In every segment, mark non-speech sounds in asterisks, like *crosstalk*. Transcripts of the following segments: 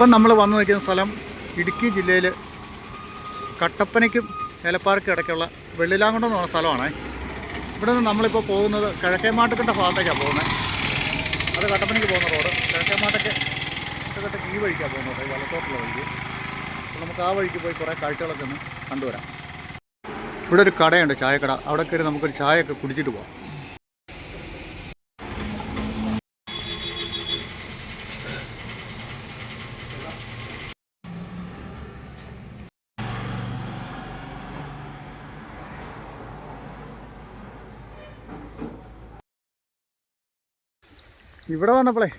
ഇപ്പം നമ്മൾ വന്നു നിൽക്കുന്ന സ്ഥലം ഇടുക്കി ജില്ലയിൽ കട്ടപ്പനയ്ക്കും ഏലപ്പാറയ്ക്കും ഇടയ്ക്കുള്ള വെള്ളിലാങ്കുണ്ടം എന്ന് പറഞ്ഞ സ്ഥലമാണ്. ഇവിടെ നിന്ന് നമ്മളിപ്പോൾ പോകുന്നത് കിഴക്കേമാട്ടക്കിന്റെ ഭാഗത്തേക്കാണ് പോകുന്നത്. അത് കട്ടപ്പനയ്ക്ക് പോകുന്ന റോഡ്. കിഴക്കേമാട്ടയ്ക്ക് മാട്ടുക്കട്ടയ്ക്ക് ഈ വഴിക്കാണ് പോകുന്നത്. വലത്തോട്ടുള്ള വഴിക്ക്. അപ്പോൾ നമുക്ക് ആ വഴിക്ക് പോയി കുറേ കാഴ്ചകളൊക്കെ ഒന്ന് കണ്ടുവരാം. ഇവിടെ ഒരു കടയുണ്ട് ചായക്കട. അവിടെ കയറി നമുക്കൊരു ചായയൊക്കെ കുടിച്ചിട്ട് പോകാം ഇവിടെ വന്നപ്പോളേ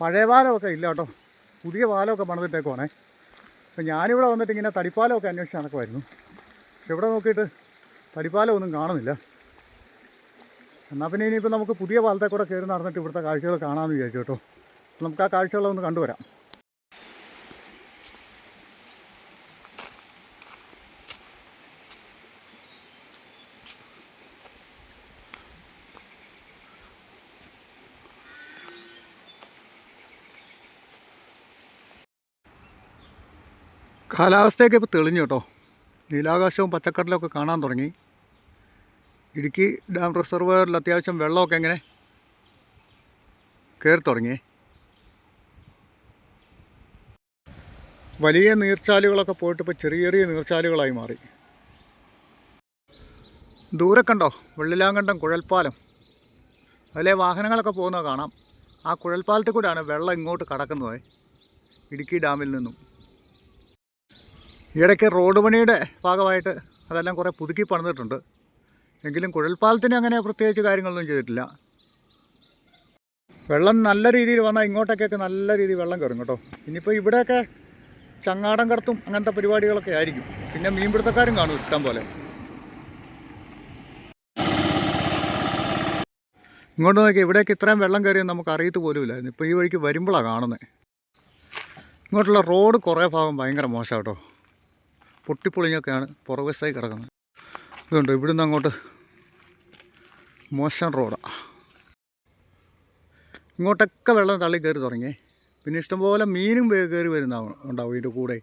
പഴയ പാലമൊക്കെ ഇല്ല കേട്ടോ. പുതിയ പാലമൊക്കെ പണിതിട്ടേക്കുവാണേ. അപ്പം ഞാനിവിടെ വന്നിട്ട് ഇങ്ങനെ തടിപ്പാലമൊക്കെ അന്വേഷിച്ച് നടക്കുമായിരുന്നു പക്ഷെ ഇവിടെ നോക്കിയിട്ട് തടിപ്പാലം ഒന്നും കാണുന്നില്ല. എന്നാൽ പിന്നെ ഇനിയിപ്പോൾ നമുക്ക് പുതിയ പാലത്തെ കൂടെ കയറി നടന്നിട്ട് ഇവിടുത്തെ കാഴ്ചകൾ കാണാമെന്ന് വിചാരിച്ചു കേട്ടോ. നമുക്ക് ആ കാഴ്ചകളൊന്ന് കണ്ടുവരാം. കാലാവസ്ഥയൊക്കെ ഇപ്പോൾ തെളിഞ്ഞു കേട്ടോ. നീലാകാശവും പച്ചക്കടലൊക്കെ കാണാൻ തുടങ്ങി. ഇടുക്കി ഡാം റിസർവറിൽ അത്യാവശ്യം വെള്ളമൊക്കെ എങ്ങനെ കയറി തുടങ്ങി. വലിയ നീർച്ചാലുകളൊക്കെ പോയിട്ട് ഇപ്പോൾ ചെറിയ ചെറിയ നീർച്ചാലുകളായി മാറി. ദൂരെ കണ്ടോ? വെള്ളിലാങ്കണ്ടം കുഴൽപ്പാലം. അതിലെ വാഹനങ്ങളൊക്കെ പോകുന്നത് കാണാം. ആ കുഴൽപ്പാലത്തിൽ കൂടെയാണ് വെള്ളം ഇങ്ങോട്ട് കടക്കുന്നത്. ഇടുക്കി ഡാമിൽ നിന്നും. ഈയിടയ്ക്ക് റോഡ് പണിയുടെ ഭാഗമായിട്ട് അതെല്ലാം കുറേ പുതുക്കി പണിതിട്ടുണ്ട്. എങ്കിലും കുഴൽപ്പാലത്തിന് അങ്ങനെ പ്രത്യേകിച്ച് കാര്യങ്ങളൊന്നും ചെയ്തിട്ടില്ല. വെള്ളം നല്ല രീതിയിൽ വന്നാൽ ഇങ്ങോട്ടേക്കൊക്കെ നല്ല രീതിയിൽ വെള്ളം കയറും കേട്ടോ. ഇനിയിപ്പോൾ ഇവിടെയൊക്കെ ചങ്ങാടം കടത്തും അങ്ങനത്തെ പരിപാടികളൊക്കെ ആയിരിക്കും. പിന്നെ മീൻപിടുത്തക്കാരും കാണും ഇഷ്ടം പോലെ. ഇങ്ങോട്ട് നോക്കി ഇവിടേക്ക് ഇത്രയും വെള്ളം കയറിയെന്ന് നമുക്ക് അറിയത്ത് പോലുമില്ലായിരുന്നു ഇപ്പോൾ ഈ വഴിക്ക് വരുമ്പോഴാണ് കാണുന്നത് ഇങ്ങോട്ടുള്ള റോഡ് കുറേ ഭാഗം ഭയങ്കര മോശം കേട്ടോ. പൊട്ടിപ്പൊളിഞ്ഞൊക്കെയാണ് പുറകുവശത്തായി കിടക്കുന്നത്. ഇതുണ്ട് ഇവിടുന്ന് അങ്ങോട്ട് മോശം റോഡാണ് ഇങ്ങോട്ടൊക്കെ വെള്ളം തള്ളി കയറി തുടങ്ങി. പിന്നെ ഇഷ്ടംപോലെ മീനും കയറി വരുന്ന ഉണ്ടാവും ഇതിന്റെ കൂടെ.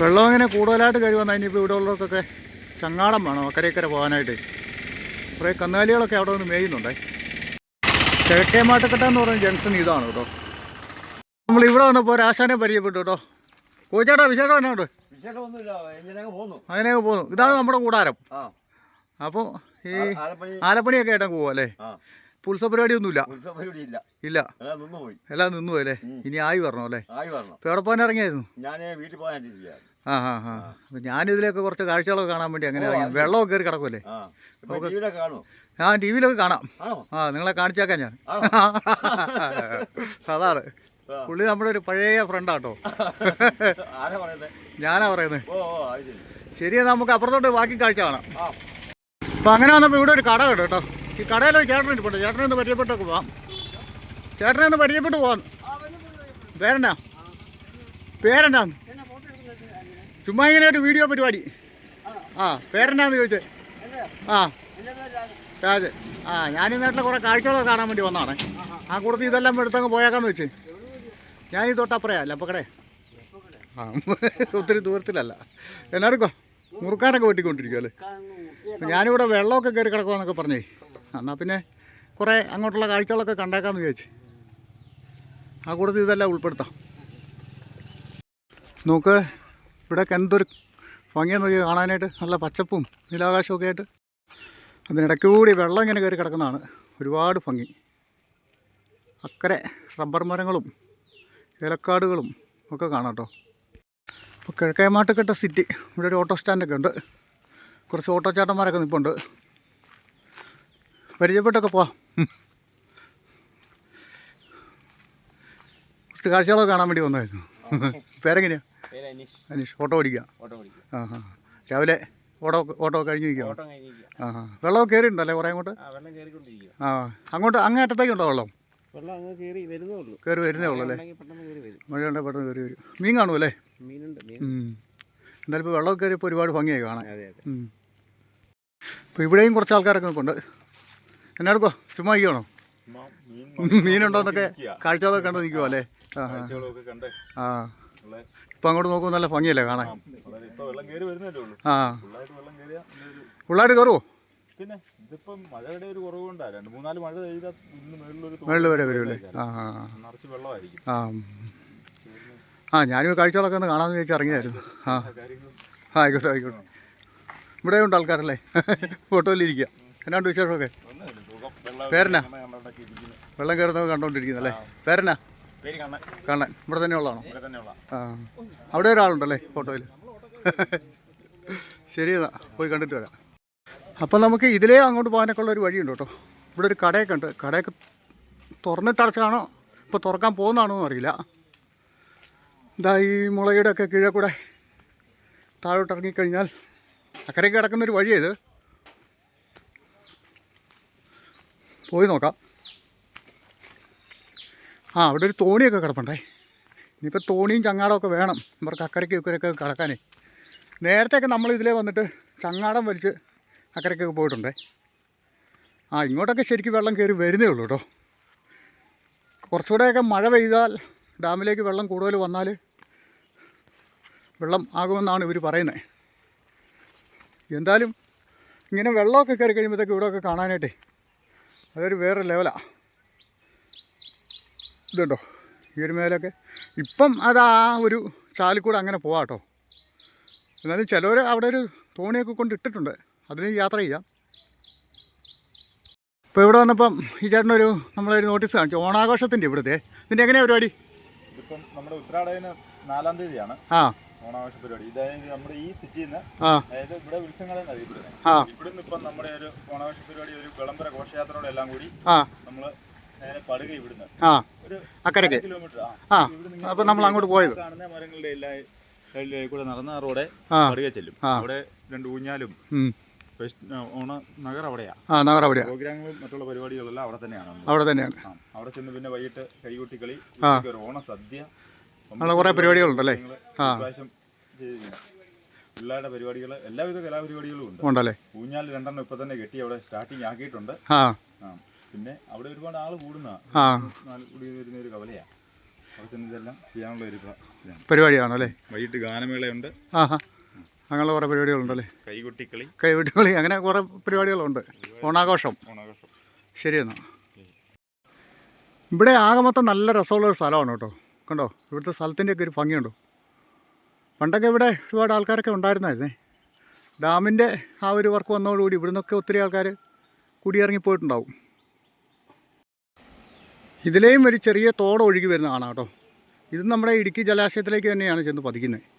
വെള്ളം ഇങ്ങനെ കൂടുതലായിട്ട് കയറി വന്നാൽ ഇനിയിപ്പോൾ ഇവിടെ ഉള്ളവർക്കൊക്കെ ചങ്ങാടം വേണം അക്കരയക്കര പോകാനായിട്ട്. കുറേ കന്നാലികളൊക്കെ അവിടെ നിന്ന് മേയുന്നുണ്ടേ. കിഴക്കേ മാട്ടക്കെട്ട എന്ന് ജംഗ്ഷൻ ഇതാണ് കേട്ടോ. നമ്മൾ ഇവിടെ വന്നപ്പോൾ ഒരു ആശാനെ പരിചയപ്പെട്ടു കേട്ടോ. കോച്ചേട്ടാ വിശേഷം എന്നാണ്ട് പോന്നു അങ്ങനെയൊക്കെ പോകുന്നു. ഇതാണ് നമ്മുടെ കൂടാരം. അപ്പോൾ ഈ ആലപ്പണിയൊക്കെ ആയിട്ടാ പോവാ അല്ലേ? പുൽസ പരിപാടി ഇല്ല ഇല്ല. എല്ലാം നിന്ന് പോയല്ലേ ഇനി ആയി വരണോ അല്ലേ? ആയി എവിടെ പോകാൻ ഇറങ്ങിയായിരുന്നു? ആ ആ ആ. ഞാനിതിലൊക്കെ കുറച്ച് കാഴ്ചകളൊക്കെ കാണാൻ വേണ്ടി അങ്ങനെ ഇറങ്ങി. വെള്ളമൊക്കെ കയറി കിടക്കുമല്ലേ ആ. ഇപ്പൊ ടി വിയിലൊക്കെ കാണാം. ആ നിങ്ങളെ കാണിച്ചേക്കാം ഞാൻ. *laughs* അതാണ്. പുള്ളി നമ്മുടെ ഒരു പഴയ ഫ്രണ്ടാട്ടോ ഞാനാ പറയുന്നത് ശരിയാ നമുക്ക് അപ്പുറത്തോട്ട് ബാക്കി കാഴ്ച കാണാം. അപ്പൊ അങ്ങനെ വന്നപ്പോ ഇവിടെ ഒരു കട കേട്ടോ ഈ കടയിൽ ഒരു ചേട്ടൻ ഇരിപ്പുണ്ട് ചേട്ടനെ ഒന്ന് പരിചയപ്പെട്ടൊക്കെ പോവാം. ചേട്ടനെ ഒന്ന് പരിചയപ്പെട്ട് പോവാന്ന് പേരെന്നാ? പേരെന്നാ ചുമ്മാ ഇങ്ങനെ ഒരു വീഡിയോ പരിപാടി. ആ പേരെന്നാന്ന് ചോദിച്ചേ. ആ. രാജ്. ആ ഞാൻ ഈ നാട്ടിലെ കുറേ കാഴ്ചകളൊക്കെ കാണാൻ വേണ്ടി വന്നതാണ്. ആ കൂട്ടത്തിൽ ഇതെല്ലാം എടുത്തങ്ങ് പോയേക്കാന്ന് വെച്ച്. ഞാൻ ഈ തൊട്ടപ്പുറയാ ലപ്പക്കടേ ആ. *laughs* ഒത്തിരി ദൂരത്തിലല്ല. എന്നാടുക്കോ? മുറുക്കാനൊക്കെ വെട്ടിക്കൊണ്ടിരിക്കും അല്ലേ? അപ്പം ഞാനിവിടെ വെള്ളമൊക്കെ കയറി കിടക്കുമെന്നൊക്കെ പറഞ്ഞേ. എന്നാൽ പിന്നെ കുറേ അങ്ങോട്ടുള്ള കാഴ്ചകളൊക്കെ കണ്ടേക്കാന്ന് വിചാരിച്ചു. ആ കൂട്ടത്തിൽ ഇതെല്ലാം ഉൾപ്പെടുത്താം. നോക്ക് ഇവിടെയൊക്കെ എന്തൊരു ഭംഗിയെന്ന് നോക്കി കാണാനായിട്ട്. നല്ല പച്ചപ്പും നീലാകാശമൊക്കെ ആയിട്ട്. അതിനിടയ്ക്ക് കൂടി വെള്ളം ഇങ്ങനെ കയറി കിടക്കുന്നതാണ്. ഒരുപാട് ഭംഗി. അക്കരെ റബ്ബർ മരങ്ങളും ഏലക്കാടുകളും ഒക്കെ കാണാം കേട്ടോ. അപ്പോൾ കിഴക്കേമാട്ടുകെട്ട സിറ്റി ഇവിടെ ഒരു ഓട്ടോ സ്റ്റാൻഡൊക്കെ ഉണ്ട്. കുറച്ച് ഓട്ടോ ചേട്ടന്മാരൊക്കെ നിൽപ്പുണ്ട് പരിചയപ്പെട്ടൊക്കെ പോവാം. കുറച്ച് കാഴ്ചകളൊക്കെ കാണാൻ വേണ്ടി വന്നായിരുന്നു പേരെങ്ങനെയാ? പേര് അനീഷ്. ഓട്ടോ ഓടിക്കുക ആ ആ. രാവിലെ ഓട്ടോ ഓട്ടോ കഴിഞ്ഞ് നിൽക്കുക ആ ആ. വെള്ളം കയറിയിട്ടുണ്ടല്ലേ കുറേ അങ്ങോട്ട്? ആ അങ്ങോട്ട് അങ്ങേ അറ്റത്തേക്ക് ഉണ്ടോ വെള്ളം? വെള്ളം അങ്ങ് കയറി വരുന്നേ ഉള്ളൂ. കയറി വരുന്നേ ഉള്ളൂ അല്ലേ? പെട്ടെന്ന് കയറി വരും. മഴയുണ്ടെ പെട്ടെന്ന് കയറി വരും. മീൻ കാണുമല്ലേ മീനുണ്ട് മീൻ. എന്തായാലും ഇപ്പോൾ വെള്ളം കയറിയപ്പോൾ ഒരുപാട് ഭംഗിയായി കാണാൻ. അതെ അതെ. ഇപ്പോൾ ഇവിടെയും കുറച്ച് ആൾക്കാരൊക്കെ നിൽക്കുന്നുണ്ട് എന്നാ എടുക്കോ ചുമ്മാ ഇരിക്കണോ മീൻ *laughs* മീനുണ്ടോന്നൊക്കെ. കാഴ്ചകളൊക്കെ കണ്ടു നിൽക്കുമോ അല്ലേ? ആ. ഇപ്പൊ അങ്ങോട്ട് നോക്കുമ്പോൾ നല്ല ഭംഗിയല്ലേ കാണാൻ? വളരെ ഇപ്പൊ വെള്ളം കയറി വരുന്നല്ലേ ഉള്ളൂ. ആ. പിള്ളേർ കയറുമോ പിന്നെ ഇതിപ്പം മഴയുടെ ഒരു കുറവുകൊണ്ടാ രണ്ട് മൂന്നാൽ മഴ പെയ്താൽ ഇന്ന് മേളിലൊരു വെള്ളം വരെ വരുമല്ലേ ആ ആ ആ. നിറച്ച് വെള്ളമായിരിക്കും. ആ ആ ഞാനും ഈ കാഴ്ചകളൊക്കെ ഒന്ന് കാണാമെന്ന് വിചാരിച്ച് ഇറങ്ങിയായിരുന്നു. ആ. കാര്യങ്ങളും ആ, ആയിക്കോട്ടെ ആയിക്കോട്ടെ. ഇവിടെ ഉണ്ട് ആൾക്കാരല്ലേ? ഫോട്ടോയിലിരിക്കുക എന്നാണ്ട് വിശേഷമൊക്കെ? ഒന്നുമില്ല സുഖം. വെള്ളം പേരെന്നാ? നമ്മളുടെ ഇരിക്കുന്നു. വെള്ളം കയറുന്നത് കണ്ടോണ്ടിരിക്കുന്നല്ലേ? പേരെന്നാ പേര് കാണാൻ കാണാൻ ഇവിടെ തന്നെ ഉള്ളതാണോ ഇവിടെ തന്നെയുള്ള ആ. അവിടെ ഒരാളുണ്ടല്ലേ ഫോട്ടോയിൽ ശരി എന്നാ. പോയി കണ്ടിട്ട് വരാം. അപ്പം നമുക്ക് ഇതിലേ അങ്ങോട്ട് പോകാനൊക്കെ ഒരു വഴിയുണ്ട് കേട്ടോ. ഇവിടെ ഒരു കടയൊക്കെ ഉണ്ട്. കടയൊക്കെ തുറന്നിട്ടടച്ചാണോ ഇപ്പോൾ തുറക്കാൻ പോകുന്നതാണോ എന്ന് അറിയില്ല. ഇതാ ഈ മുളയുടെ ഒക്കെ കീഴെ കൂടെ താഴോട്ട് ഇറങ്ങിക്കഴിഞ്ഞാൽ അക്കരയ്ക്ക് കിടക്കുന്നൊരു വഴിയാണ് ഇത്. പോയി നോക്കാം. ആ അവിടെ ഒരു തോണിയൊക്കെ കിടപ്പുണ്ടേ. ഇനിയിപ്പോൾ തോണിയും ചങ്ങാടം ഒക്കെ വേണം. ഇവർക്ക് അക്കരയ്ക്ക് ഇക്കരയ്ക്ക് കിടക്കാനേ. നേരത്തെയൊക്കെ നമ്മൾ ഇതിലേ വന്നിട്ട് ചങ്ങാടം വലിച്ച് അക്കരയ്ക്കൊക്കെ പോയിട്ടുണ്ടേ? ആ ഇങ്ങോട്ടൊക്കെ ശരിക്കും വെള്ളം കയറി വരുന്നേ ഉള്ളൂ കേട്ടോ. കുറച്ചുകൂടെയൊക്കെ മഴ പെയ്താൽ ഡാമിലേക്ക് വെള്ളം കൂടുതൽ വന്നാൽ വെള്ളം ആകുമെന്നാണ് ഇവർ പറയുന്നത് എന്തായാലും ഇങ്ങനെ വെള്ളമൊക്കെ കയറി കഴിയുമ്പോഴത്തേക്ക് ഇവിടെയൊക്കെ കാണാനായിട്ടേ അതൊരു വേറെ ലെവലാണ് ഇതുണ്ടോ? ഈ ഒരു മേലൊക്കെ. ഇപ്പം അത് ആ ഒരു ചാലിൽ കൂടെ അങ്ങനെ പോവാം കേട്ടോ. എന്നാലും ചിലവർ അവിടെ ഒരു തോണിയൊക്കെ കൊണ്ട് ഇട്ടിട്ടുണ്ട്. അതിന് യാത്ര ചെയ്യാം. ഇപ്പോൾ ഇവിടെ വന്നപ്പം ഈ ചേട്ടനൊരു നമ്മളൊരു നോട്ടീസ് കാണിച്ചു. ഓണാഘോഷത്തിന്റെ ഇവിടുത്തെ. ഇതിന്റെ എങ്ങനെയാണ് പരിപാടി? ഇതിപ്പം നമ്മുടെ ഉത്രാടത്തിന് നാലാം തീയതിയാണ്. ആ. ഓണാഘോഷ പരിപാടി. ഇതായത് നമ്മുടെ ഈ സിറ്റിയിൽ നിന്ന് അതായത് ഇവിടെ ഉത്സവങ്ങളെ അറിയപ്പെടുന്നത് ഇവിടുന്ന് ഇപ്പം നമ്മുടെ ഒരു ഓണാഘോഷ പരിപാടി ഒരു വിളംബര ഘോഷയാത്രയോടെ എല്ലാം കൂടി നമ്മൾ നേരെ പടുക ഇവിടുന്ന്. ഒരു അക്കരയ്ക്ക് കിലോമീറ്റർ ആ. അപ്പം നമ്മൾ അങ്ങോട്ട് പോയത്. കാണുന്ന മരങ്ങളുടെ എല്ലാ കൂടെ നടന്ന ആ റോഡെ പടുക ചെല്ലും. അവിടെ രണ്ട് ഊഞ്ഞാലും ഓണ നഗർ അവിടെയാ. ആ നഗർ അവിടെയാണ് പ്രോഗ്രാമുകളും മറ്റുള്ള പരിപാടികളെല്ലാം അവിടെ തന്നെയാണ് അവിടെ തന്നെയാണ്. അവിടെ ചെന്ന് പിന്നെ വൈകിട്ട് കൈകൊട്ടിക്കളി ആ. ഒരു ഓണ സദ്യ അങ്ങനെ കുറേ പരിപാടികളുണ്ടല്ലേ? ആ. പിള്ളേരുടെ പരിപാടികൾ എല്ലാവിധ കലാപരിപാടികളും ഉണ്ട്. ഉണ്ടല്ലേ? ഊഞ്ഞാൽ രണ്ടെണ്ണം ഇപ്പൊ തന്നെ കെട്ടി അവിടെ സ്റ്റാർട്ടിങ് ആക്കിയിട്ടുണ്ട്. ആ. പിന്നെ അവിടെ ഒരുപാട് ആൾ കൂടുന്ന കൂടി വരുന്ന ഒരു കവലയാ. അവിടെ ചെന്ന് ഇതെല്ലാം ചെയ്യാനുള്ള ഒരു പരിപാടിയാണല്ലേ? വൈകിട്ട് ഗാനമേളയുണ്ട്. ആ ഹാ അങ്ങനെയുള്ള കുറേ പരിപാടികളുണ്ടല്ലേ? കൈകൊട്ടിക്കളി. കൈവെട്ടുകളി അങ്ങനെ കുറേ പരിപാടികളുണ്ട്. ഓണാഘോഷം. ഓണാഘോഷം. ശരി എന്നാ. ഇവിടെ ആകെ മൊത്തം നല്ല രസമുള്ള ഒരു സ്ഥലമാണ് കേട്ടോ. കണ്ടോ? ഇവിടുത്തെ സ്ഥലത്തിന്റെയൊക്കെ ഒരു ഭംഗിയുണ്ടോ? പണ്ടൊക്കെ ഇവിടെ ഒരുപാട് ആൾക്കാരൊക്കെ ഉണ്ടായിരുന്നായിരുന്നേ. ഡാമിന്റെ ആ ഒരു വർക്ക് വന്നതോടുകൂടി ഇവിടുന്നൊക്കെ ഒത്തിരി ആൾക്കാർ കുടിയിറങ്ങിപ്പോയിട്ടുണ്ടാവും ഇതിലെയും ഒരു ചെറിയ തോട് ഒഴുകി വരുന്നതാണ് കേട്ടോ. ഇത് നമ്മുടെ ഇടുക്കി ജലാശയത്തിലേക്ക് തന്നെയാണ് ചെന്ന് പതിക്കുന്നത്.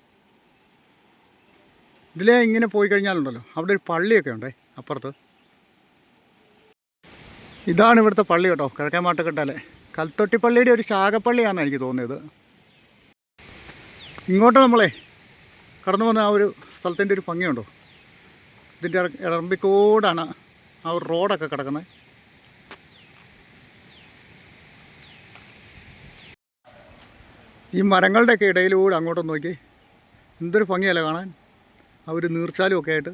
ഇതിലേ ഇങ്ങനെ പോയി കഴിഞ്ഞാലുണ്ടല്ലോ. അവിടെ ഒരു പള്ളിയൊക്കെ ഉണ്ടേ അപ്പുറത്ത്. ഇതാണ് ഇവിടുത്തെ പള്ളി കേട്ടോ. കിഴക്കേമാട്ടുകെട്ടാലെ കൽത്തൊട്ടിപ്പള്ളിയുടെ ഒരു ശാഖപ്പള്ളിയാണെന്ന് എനിക്ക് തോന്നിയത്. ഇങ്ങോട്ട് നമ്മളെ കടന്നു വന്ന ആ ഒരു സ്ഥലത്തിന്റെ ഒരു ഭംഗിയുണ്ടോ? ഇതിന്റെ ഇറ- ഇറമ്പിക്കോടാണ് ആ ഒരു റോഡൊക്കെ കിടക്കുന്നത്. ഈ മരങ്ങളുടെയൊക്കെ ഇടയിലൂടെ അങ്ങോട്ടൊന്ന് നോക്കി എന്തൊരു ഭംഗിയല്ലേ കാണാൻ. ആ ഒരു നീർച്ചാലും ഒക്കെ ആയിട്ട്.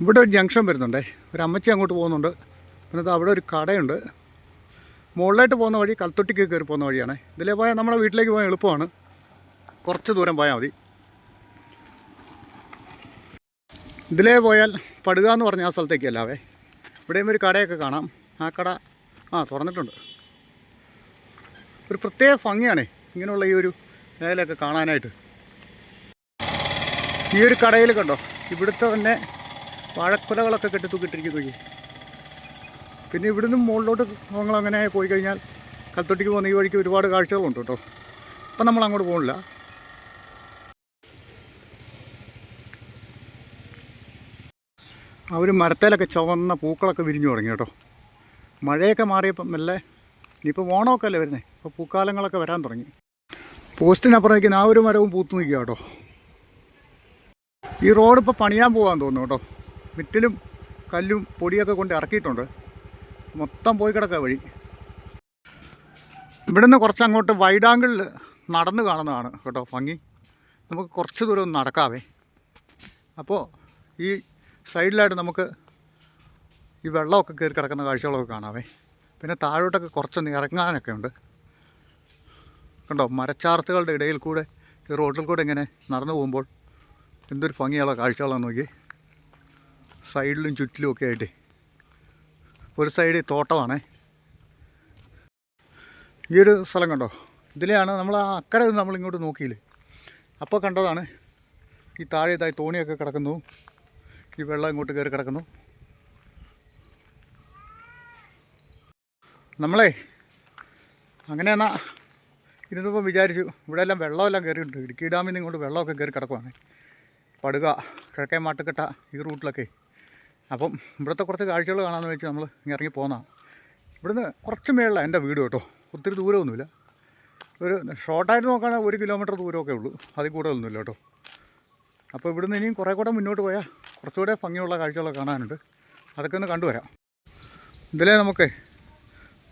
ഇവിടെ ഒരു ജംഗ്ഷൻ വരുന്നുണ്ടേ. ഒരു അമ്മച്ചി അങ്ങോട്ട് പോകുന്നുണ്ട്. പിന്നെ അവിടെ ഒരു കടയുണ്ട്. മുകളിലായിട്ട് പോകുന്ന വഴി കൽത്തൊട്ടിക്ക് കയറി പോകുന്ന വഴിയാണ്. ഇതിലേ പോയാൽ നമ്മുടെ വീട്ടിലേക്ക് പോകാൻ എളുപ്പമാണ്. കുറച്ച് ദൂരം പോയാൽ മതി. ഇതിലേ പോയാൽ പടുക എന്ന് പറഞ്ഞ ആ സ്ഥലത്തേക്ക് അല്ലാവേ ഇവിടെയും ഒരു കടയൊക്കെ കാണാം. ആ കട ആ തുറന്നിട്ടുണ്ട്. ഒരു പ്രത്യേക ഭംഗിയാണേ ഇങ്ങനെയുള്ള ഈ ഒരു മേലൊക്കെ കാണാനായിട്ട്. ഈ ഒരു കടയിൽ കണ്ടോ? ഇവിടുത്തെ തന്നെ വാഴക്കുലകളൊക്കെ കെട്ടി തൂക്കിട്ടിരിക്കുന്നു പിന്നെ ഇവിടുന്ന് മുകളിലോട്ട് ഞങ്ങൾ അങ്ങനെ പോയി കഴിഞ്ഞാൽ കൽത്തൊട്ടിക്ക് പോകുന്ന ഈ വഴിക്ക് ഒരുപാട് കാഴ്ചകളുണ്ട് കേട്ടോ. അപ്പം നമ്മൾ അങ്ങോട്ട് പോകണില്ല ആ ഒരു മരത്തേലൊക്കെ ചുവന്ന പൂക്കളൊക്കെ വിരിഞ്ഞു തുടങ്ങി കേട്ടോ. മഴയൊക്കെ മാറിയപ്പം മെല്ലെ ഇനിയിപ്പോൾ ഓണമൊക്കെ അല്ലേ വരുന്നത് അപ്പോൾ പൂക്കാലങ്ങളൊക്കെ വരാൻ തുടങ്ങി. പോസ്റ്റിനപ്പുറം നിൽക്കുന്ന ആ ഒരു മരവും പൂത്തു നിൽക്കുക കേട്ടോ. ഈ റോഡ് ഇപ്പോൾ പണിയാൻ പോകാൻ തോന്നുന്നു കേട്ടോ. മിറ്റിലും കല്ലും പൊടിയൊക്കെ കൊണ്ട് ഇറക്കിയിട്ടുണ്ട്. മൊത്തം പോയി കിടക്കുക വഴി. ഇവിടുന്ന് കുറച്ച് അങ്ങോട്ട് വൈഡാങ്കിളിൽ നടന്ന് കാണുന്നതാണ് കേട്ടോ ഭംഗി. നമുക്ക് കുറച്ച് ദൂരം ഒന്ന് നടക്കാവേ. അപ്പോൾ ഈ സൈഡിലായിട്ട് നമുക്ക് ഈ വെള്ളമൊക്കെ കയറി കിടക്കുന്ന കാഴ്ചകളൊക്കെ കാണാവേ. പിന്നെ താഴോട്ടൊക്കെ കുറച്ചൊന്ന് ഇറങ്ങാനൊക്കെ ഉണ്ട്. കണ്ടോ മരച്ചാർത്തുകളുടെ ഇടയിൽ കൂടെ ഈ റോഡിൽ കൂടെ ഇങ്ങനെ നടന്നു പോകുമ്പോൾ എന്തൊരു ഭംഗിയുള്ള കാഴ്ചകളാണ് നോക്കി സൈഡിലും ചുറ്റിലും ഒക്കെ ആയിട്ട്. ഒരു സൈഡ് തോട്ടമാണേ. ഈ ഒരു സ്ഥലം കണ്ടോ? ഇതിലെയാണ് നമ്മൾ ആ അക്കരെ ഇങ്ങോട്ട് നോക്കിയില്ലേ? അപ്പോൾ കണ്ടതാണ് ഈ താഴെ ഇതായി തോണിയൊക്കെ കിടക്കുന്നു. ഈ വെള്ളം ഇങ്ങോട്ട് കയറി കിടക്കുന്നു. നമ്മളെ അങ്ങനെ ഇരുന്നപ്പോൾ വിചാരിച്ചു ഇവിടെ എല്ലാം വെള്ളമെല്ലാം കയറിയിട്ടുണ്ട്. ഇടുക്കി ഡാമിൽ നിന്ന് ഇങ്ങോട്ട് വെള്ളമൊക്കെ കയറി കിടക്കുവാണ്. പടുക കിഴക്കേ മാട്ടുകെട്ട ഈ റൂട്ടിലൊക്കെ. അപ്പം ഇവിടുത്തെ കുറച്ച് കാഴ്ചകൾ കാണാമെന്ന് വെച്ച് നമ്മൾ ഇറങ്ങി പോന്നതാണ് ഇവിടുന്ന് കുറച്ച് മേളിലാണ് എന്റെ വീട് കേട്ടോ. ഒത്തിരി ദൂരമൊന്നുമില്ല. ഒരു ഷോർട്ടായിട്ട് നോക്കുകയാണെങ്കിൽ ഒരു കിലോമീറ്റർ ദൂരമൊക്കെ ഉള്ളൂ. അതിൽ കൂടുതലൊന്നുമില്ല കേട്ടോ. അപ്പോൾ ഇവിടുന്ന് ഇനിയും കുറേ കൂടെ മുന്നോട്ട് പോയാൽ കുറച്ചുകൂടെ ഭംഗിയുള്ള കാഴ്ചകളൊക്കെ കാണാനുണ്ട്. അതൊക്കെ ഒന്ന് കണ്ടുവരാം ഇതിലേ നമുക്ക്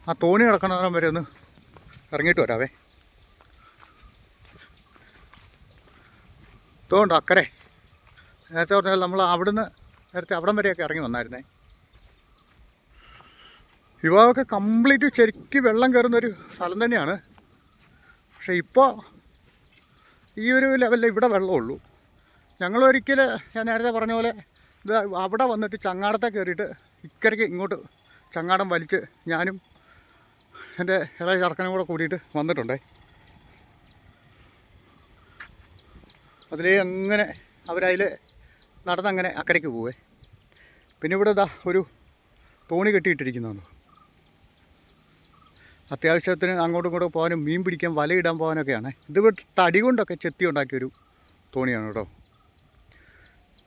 ആ തോണി കിടക്കണ വരെ ഒന്ന് ഇറങ്ങിയിട്ട് വരാവേ. തോണ്ട അക്കരെ നേരത്തെ പറഞ്ഞാൽ നമ്മൾ അവിടുന്ന് നേരത്തെ അവിടം വരെയൊക്കെ ഇറങ്ങി വന്നായിരുന്നേ. യുവാവൊക്കെ കംപ്ലീറ്റ് ശരിക്ക് വെള്ളം കയറുന്നൊരു സ്ഥലം തന്നെയാണ്. പക്ഷേ ഇപ്പോൾ ഈ ഒരു ലെവലിൽ ഇവിടെ വെള്ളമുള്ളൂ ഞങ്ങൾ ഒരിക്കൽ ഞാൻ നേരത്തെ പറഞ്ഞ പോലെ ഇത് അവിടെ വന്നിട്ട് ചങ്ങാടത്തെ കയറിയിട്ട് ഇക്കരയ്ക്ക് ഇങ്ങോട്ട് ചങ്ങാടം വലിച്ച് ഞാനും എന്റെ ഇളയ ചെറുക്കനും കൂടെ കൂടിയിട്ട് വന്നിട്ടുണ്ടേ. അതിലേ അങ്ങനെ അവരതിൽ നടന്നങ്ങനെ അക്കരയ്ക്ക് പോവേ. പിന്നെ ഇവിടെ ഇതാ ഒരു തോണി കെട്ടിയിട്ടിരിക്കുന്നു അത്യാവശ്യത്തിന് അങ്ങോട്ടും ഇങ്ങോട്ടും പോകാനും മീൻ പിടിക്കാൻ വലയിടാൻ പോകാനൊക്കെയാണ്. ഇത് തടി കൊണ്ടൊക്കെ ചെത്തി ഉണ്ടാക്കിയൊരു തോണിയാണ് കേട്ടോ.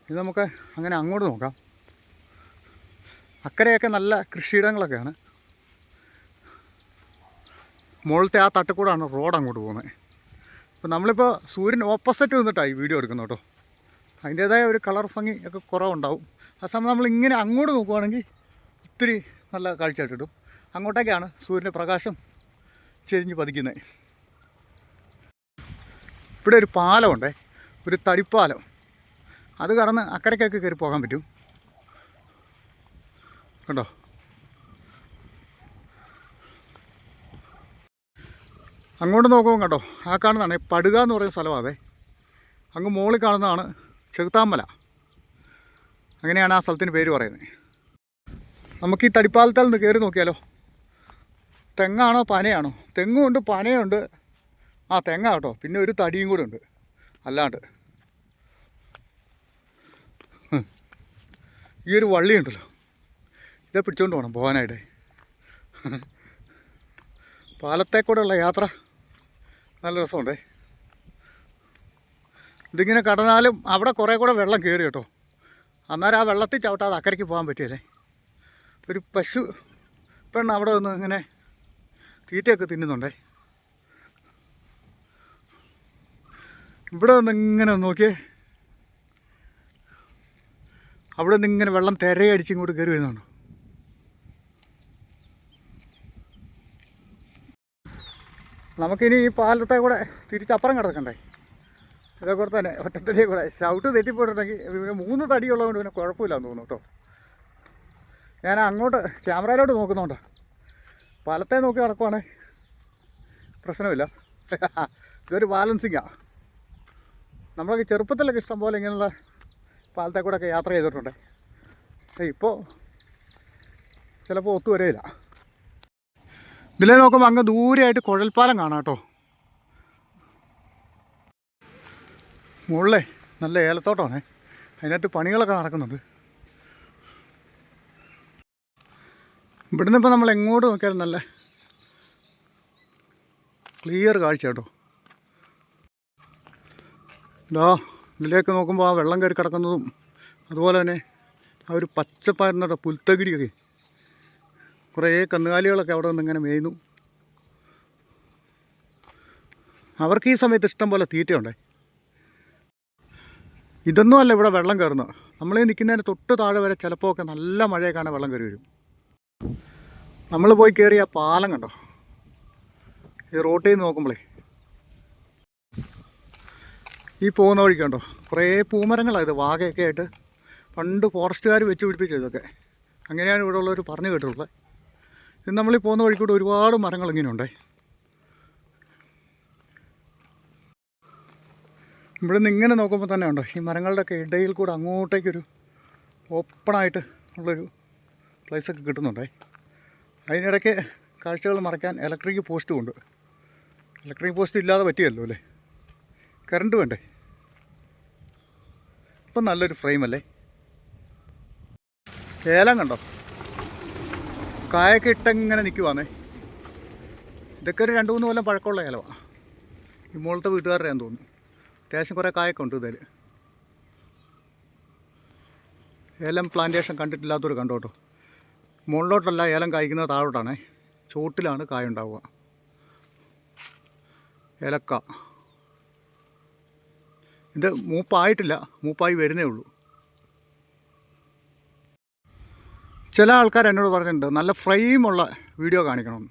ഇത് നമുക്ക് അങ്ങനെ അങ്ങോട്ട് നോക്കാം. അക്കരയൊക്കെ നല്ല കൃഷിയിടങ്ങളൊക്കെയാണ്. മുകളിലത്തെ ആ തട്ടിക്കൂടാണ് റോഡ് അങ്ങോട്ട് പോകുന്നത്. അപ്പോൾ നമ്മളിപ്പോൾ സൂര്യൻ ഓപ്പോസിറ്റ് നിന്നിട്ടാണ് ഈ വീഡിയോ എടുക്കുന്നത് കേട്ടോ. അതിന്റേതായ ഒരു കളർ ഭംഗി ഒക്കെ കുറവുണ്ടാവും. ആ സമയം നമ്മൾ ഇങ്ങനെ അങ്ങോട്ട് നോക്കുവാണെങ്കിൽ ഒത്തിരി നല്ല കാഴ്ചയായിട്ട് കിട്ടും. അങ്ങോട്ടേക്കാണ് സൂര്യന്റെ പ്രകാശം ചെരിഞ്ഞ് പതിക്കുന്നത്. ഇവിടെ ഒരു പാലമുണ്ടേ. ഒരു തടിപ്പാലം. അത് കടന്ന് അക്കരയ്ക്കൊക്കെ കയറി പോകാൻ പറ്റും. കണ്ടോ? അങ്ങോട്ട് നോക്കുമ്പോൾ കണ്ടോ? ആ കാണുന്നതാണ് പടുക എന്ന് പറയുന്ന സ്ഥലമാണ് അതെ. അങ്ങ് മുകളിൽ കാണുന്നതാണ് ചെകുത്താമല അങ്ങനെയാണ് ആ സ്ഥലത്തിന് പേര് പറയുന്നത്. നമുക്ക് ഈ തടിപ്പാലത്തിൽ നിന്ന് കയറി നോക്കിയാലോ? തെങ്ങാണോ പനയാണോ? തെങ്ങുമുണ്ട് പനയുണ്ട് ആ തെങ്ങ കേട്ടോ. പിന്നെ ഒരു തടിയും കൂടെ ഉണ്ട്. അല്ലാണ്ട്. ഈ ഒരു വള്ളിയുണ്ടല്ലോ ഇതെ പിടിച്ചോണ്ട് പോകണം പോകാനായിട്ട് പാലത്തെ കൂടെയുള്ള യാത്ര നല്ല രസമുണ്ടേ. ഇതിങ്ങനെ കടന്നാലും അവിടെ കുറേ കൂടെ വെള്ളം കയറി കേട്ടോ. അന്നേരം ആ വെള്ളത്തിൽ ചവിട്ടാതെ അക്കരയ്ക്ക് പോകാൻ പറ്റിയല്ലേ? ഒരു പശു പെണ്ണ് അവിടെ നിന്ന് ഇങ്ങനെ തീറ്റയൊക്കെ തിന്നുന്നുണ്ടേ. ഇവിടെ നിന്ന് ഇങ്ങനെ നോക്കിയേ. അവിടെ നിന്ന് ഇങ്ങനെ വെള്ളം തിരയടിച്ച് ഇങ്ങോട്ട് കയറി വരുന്നുണ്ടോ. നമുക്കിനി ഈ പാലത്തെ കൂടെ തിരിച്ചപ്പുറം കിടക്കണ്ടേ? അതേ കൂടെ തന്നെ ഒറ്റത്തടിയെ കൂടെ. ഷൗട്ട് തെറ്റിപ്പോയിട്ടുണ്ടെങ്കിൽ പിന്നെ മൂന്ന് തടിയുള്ളതുകൊണ്ട് പിന്നെ കുഴപ്പമില്ലാന്ന് തോന്നുന്നു കേട്ടോ. ഞാൻ അങ്ങോട്ട് ക്യാമറയിലോട്ട് നോക്കുന്നുണ്ട്. പാലത്തെ നോക്കി നടക്കുവാണേ. പ്രശ്നമില്ല. *laughs* ഇതൊരു ബാലൻസിങ്ങാണ് നമ്മളൊക്കെ ചെറുപ്പത്തിലൊക്കെ ഇഷ്ടം പോലെ ഇങ്ങനെയുള്ള പാലത്തെ കൂടെ ഒക്കെ യാത്ര ചെയ്തിട്ടുണ്ട് ഇപ്പോൾ ചിലപ്പോൾ ഒത്തുവരില്ല ഇതിലേ നോക്കുമ്പോൾ അങ്ങ് ദൂരെയായിട്ട് കുഴൽപ്പാലം കാണാം കേട്ടോ. മുകളിലെ നല്ല ഏലത്തോട്ടമാണ് അതിനകത്ത് പണികളൊക്കെ നടക്കുന്നുണ്ട്. ഇവിടുന്ന് ഇപ്പോൾ നമ്മൾ എങ്ങോട്ട് നോക്കിയാലും നല്ല ക്ലിയർ കാഴ്ച കേട്ടോ. ഇതാ ഇതിലേക്ക് നോക്കുമ്പോൾ ആ വെള്ളം കയറി കിടക്കുന്നതും അതുപോലെ തന്നെ ആ ഒരു പച്ചപ്പായിരുന്ന പുൽത്തകിടിയൊക്കെ. കുറേ കന്നുകാലികളൊക്കെ അവിടെ നിന്ന് ഇങ്ങനെ മേയുന്നു. അവർക്ക് ഈ സമയത്ത് ഇഷ്ടം പോലെ തീറ്റയുണ്ടേ? ഇതൊന്നും അല്ല ഇവിടെ വെള്ളം കയറുന്നത്. നമ്മൾ നിൽക്കുന്നതിന് തൊട്ട് താഴെ വരെ ചിലപ്പോൾ ഒക്കെ നല്ല മഴയൊക്കെയാണ് വെള്ളം കയറി വരും. നമ്മൾ പോയി കയറിയ ആ പാലം കണ്ടോ? ഈ റോട്ടിൽ നിന്ന് നോക്കുമ്പോളേ. ഈ പോകുന്ന വഴിക്ക് കണ്ടോ? കുറേ പൂമരങ്ങളാണ് ഇത് വാകയൊക്കെ ആയിട്ട്. പണ്ട് ഫോറസ്റ്റുകാർ വെച്ച് പിടിപ്പിച്ചു ഇതൊക്കെ. അങ്ങനെയാണ് ഇവിടെ ഉള്ളവർ പറഞ്ഞു കേട്ടിട്ടുള്ളത്. ഇത് നമ്മൾ ഈ പോകുന്ന വഴിക്കൂടെ ഒരുപാട് മരങ്ങൾ ഇങ്ങനെയുണ്ടേ. ഇവിടെ നിന്ന് ഇങ്ങനെ നോക്കുമ്പോൾ തന്നെ ഉണ്ടോ? ഈ മരങ്ങളുടെയൊക്കെ ഇടയിൽ കൂടെ അങ്ങോട്ടേക്കൊരു ഓപ്പണായിട്ട് ഉള്ളൊരു പ്ലേസൊക്കെ കിട്ടുന്നുണ്ടേ. അതിനിടയ്ക്ക് കാഴ്ചകൾ മറയ്ക്കാൻ ഇലക്ട്രിക് പോസ്റ്റും ഉണ്ട്. ഇലക്ട്രിക് പോസ്റ്റ് ഇല്ലാതെ പറ്റിയല്ലോ അല്ലേ? കറണ്ട് വേണ്ടേ? ഇപ്പം നല്ലൊരു ഫ്രെയിം അല്ലേ ഏലം കണ്ടോ? കായൊക്കെ ഇട്ടങ്ങനെ നിൽക്കുവാന്നേ ഇതൊക്കെ ഒരു രണ്ട് മൂന്ന് കൊല്ലം പഴക്കമുള്ള ഏലമാണ് ഈ മുകളിലത്തെ വീട്ടുകാരുടെയാന്ന് തോന്നുന്നു. അത്യാവശ്യം കുറേ കായൊക്കെ ഉണ്ട് ഇതിൽ ഏലം പ്ലാന്റേഷൻ കണ്ടിട്ടില്ലാത്തവർ കണ്ടോട്ടോ മുകളിലോട്ടല്ല ഏലം കായ്ക്കുന്നത് താഴോട്ടാണേ. ചോട്ടിലാണ് കായ ഉണ്ടാവുക. ഏലക്ക. ഇത് മൂപ്പായിട്ടില്ല. മൂപ്പായി വരുന്നേ ഉള്ളൂ. ചില ആൾക്കാർ എന്നോട് പറഞ്ഞിട്ടുണ്ട് നല്ല ഫ്രെയിമുള്ള വീഡിയോ കാണിക്കണം.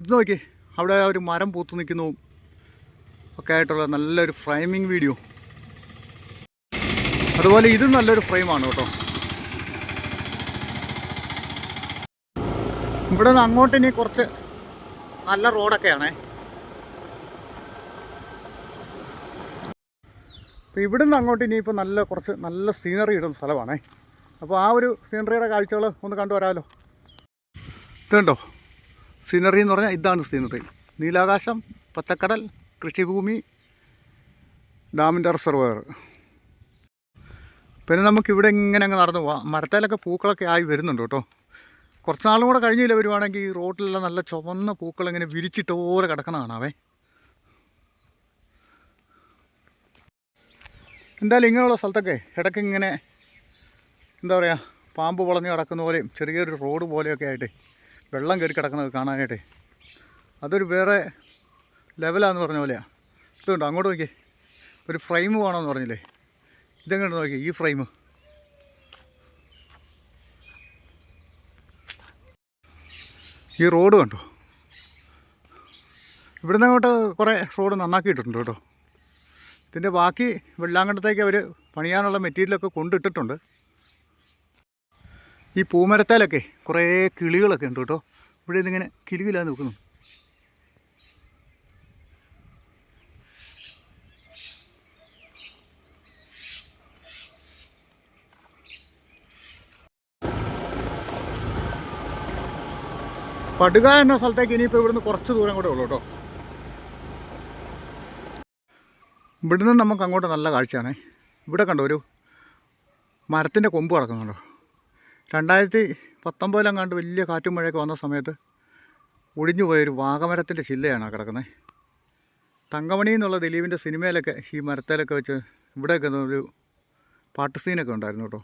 ഇത് നോക്കി അവിടെ ഒരു മരം പൂത്തു നിൽക്കുന്നു. ഒക്കെ ആയിട്ടുള്ള നല്ലൊരു ഫ്രെയിമിങ് വീഡിയോ അതുപോലെ ഇതും നല്ലൊരു ഫ്രെയിമാണ് കേട്ടോ. ഇവിടെ നിന്ന് അങ്ങോട്ട് ഇനി കുറച്ച് നല്ല റോഡൊക്കെയാണേ അപ്പോൾ ഇവിടെ നിന്ന് അങ്ങോട്ട് ഇനിയിപ്പോൾ നല്ല കുറച്ച് നല്ല സീനറി ഇടുന്ന സ്ഥലമാണേ. അപ്പോൾ ആ ഒരു സീനറിയുടെ കാഴ്ചകൾ ഒന്ന് കണ്ടുവരാമല്ലോ ഇതുണ്ടോ? സീനറി എന്ന് പറഞ്ഞാൽ ഇതാണ് സീനറി നീലാകാശം പച്ചക്കടൽ കൃഷിഭൂമി ഡാമിന്റെ റിസർവയർ പിന്നെ നമുക്ക് ഇവിടെ ഇങ്ങനെ അങ്ങ് നടന്നു പോവാം. മരത്തേലൊക്കെ പൂക്കളൊക്കെ ആയി വരുന്നുണ്ട് കേട്ടോ. കുറച്ച് നാളും കൂടെ കഴിഞ്ഞില്ല വരുവാണെങ്കിൽ ഈ റോട്ടിലെല്ലാം നല്ല ചുവന്ന പൂക്കൾ ഇങ്ങനെ വിരിച്ചിട്ടോരെ കിടക്കണ കാണാവേ. എന്തായാലും ഇങ്ങനെയുള്ള സ്ഥലത്തൊക്കെ ഇടയ്ക്ക് ഇങ്ങനെ എന്താ പറയുക പാമ്പ് വളഞ്ഞ് കിടക്കുന്ന പോലെയും ചെറിയൊരു റോഡ് പോലെയൊക്കെ ആയിട്ട് വെള്ളം കയറി കിടക്കുന്നത് കാണാനായിട്ട്. അതൊരു വേറെ ലെവലാന്ന് പറഞ്ഞ പോലെയാണ് ഇതുണ്ടോ? അങ്ങോട്ട് നോക്കി ഒരു ഫ്രെയിം വേണമെന്ന് പറഞ്ഞില്ലേ? ഇതെങ്ങോട്ട് നോക്കി? ഈ ഫ്രെയിം. ഈ റോഡ് കണ്ടോ? ഇവിടുന്ന് അങ്ങോട്ട് കുറേ റോഡ് നന്നാക്കിയിട്ടുണ്ട് കേട്ടോ. ഇതിന്റെ ബാക്കി വെള്ളാങ്കണ്ടത്തേക്ക് അവർ പണിയാനുള്ള മെറ്റീരിയലൊക്കെ കൊണ്ടിട്ടിട്ടുണ്ട്. ഈ പൂമരത്തേലൊക്കെ കുറേ കിളികളൊക്കെ ഉണ്ട് കേട്ടോ. ഇവിടെ ഇതിങ്ങനെ കിലുകിലാ നിൽക്കുന്നു. പടുക എന്ന സ്ഥലത്തേക്ക് ഇനിയിപ്പോൾ ഇവിടുന്ന് കുറച്ച് ദൂരം കൂടെ ഉള്ളൂ കേട്ടോ. ഇവിടുന്ന് നമുക്ക് അങ്ങോട്ട് നല്ല കാഴ്ചയാണ്. ഇവിടെ കണ്ടോ ഒരു മരത്തിന്റെ കൊമ്പ് കിടക്കുന്നുണ്ടോ രണ്ടായിരത്തി പത്തൊമ്പതിലും കണ്ട് വലിയ കാറ്റും മഴയൊക്കെ വന്ന സമയത്ത് ഒടിഞ്ഞു പോയൊരു വാഗമരത്തിന്റെ ചില്ലയാണ് കിടക്കുന്നത് തങ്കമണി എന്നുള്ള ദിലീപിന്റെ സിനിമയിലൊക്കെ ഈ മരത്തിലൊക്കെ വെച്ച് ഇവിടെയൊക്കെ ഒരു പാട്ട് സീനൊക്കെ ഉണ്ടായിരുന്നു കേട്ടോ.